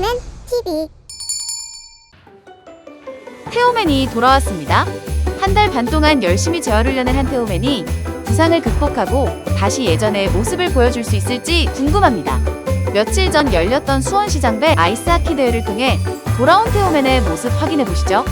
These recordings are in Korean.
태우맨 TV 태오맨이 돌아왔습니다. 한 달 반 동안 열심히 재활훈련을 한 태오맨이 부상을 극복하고 다시 예전의 모습을 보여줄 수 있을지 궁금합니다. 며칠 전 열렸던 수원시장배 아이스하키 대회를 통해 돌아온 태오맨의 모습 확인해 보시죠.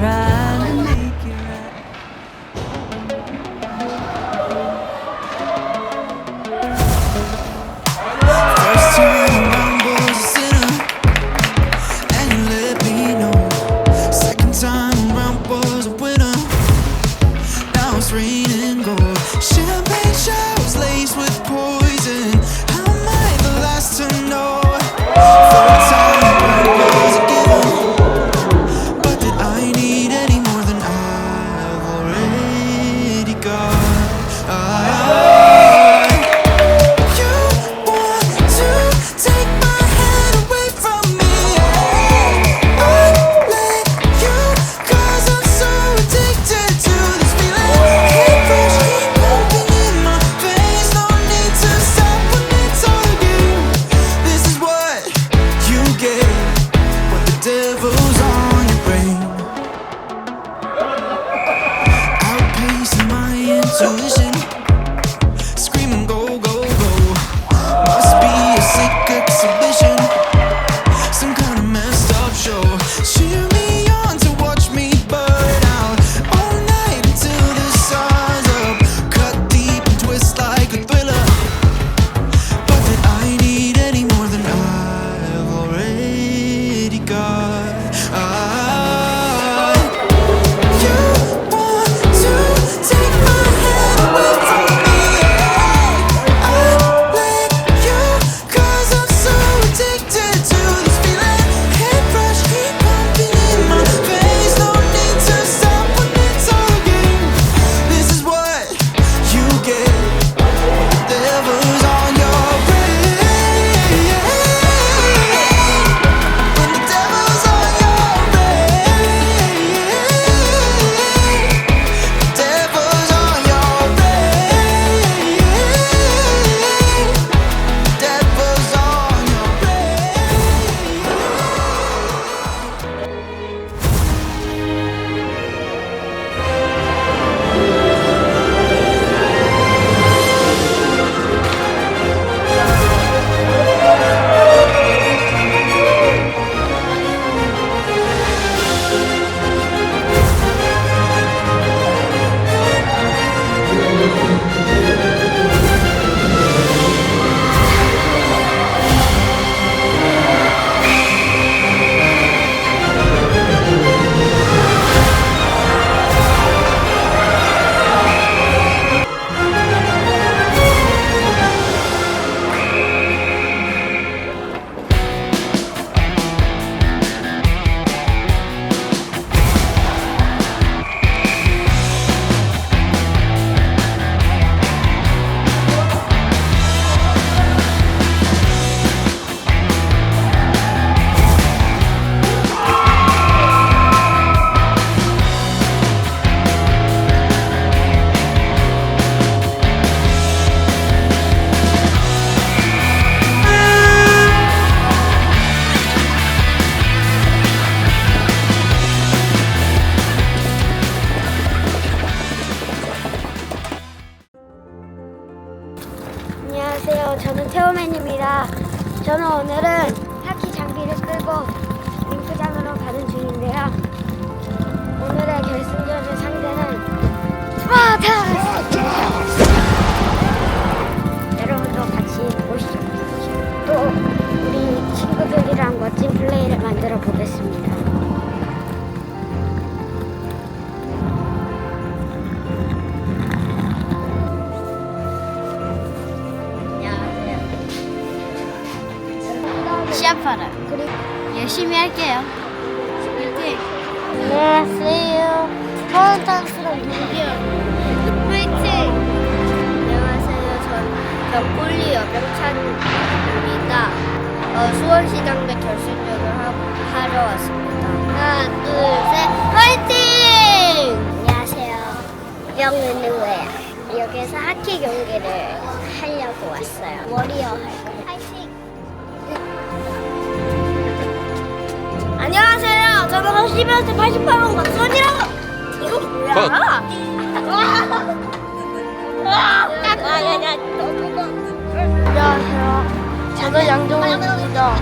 try. So 벽골리 여병찬입니다. 어, 수원시장대 결승전을 하, 하러 왔습니다. 하나, 둘, 셋, 화이팅! 안녕하세요. 명은우예요. 여기서 하키 경기를 하려고 왔어요. 워리어 할 거예요. 화이팅! 안녕하세요. 저는 12번째 88번 박선이라고. 이거 뭐야? 컷. 안녕하세요. 저는 양정우입니다.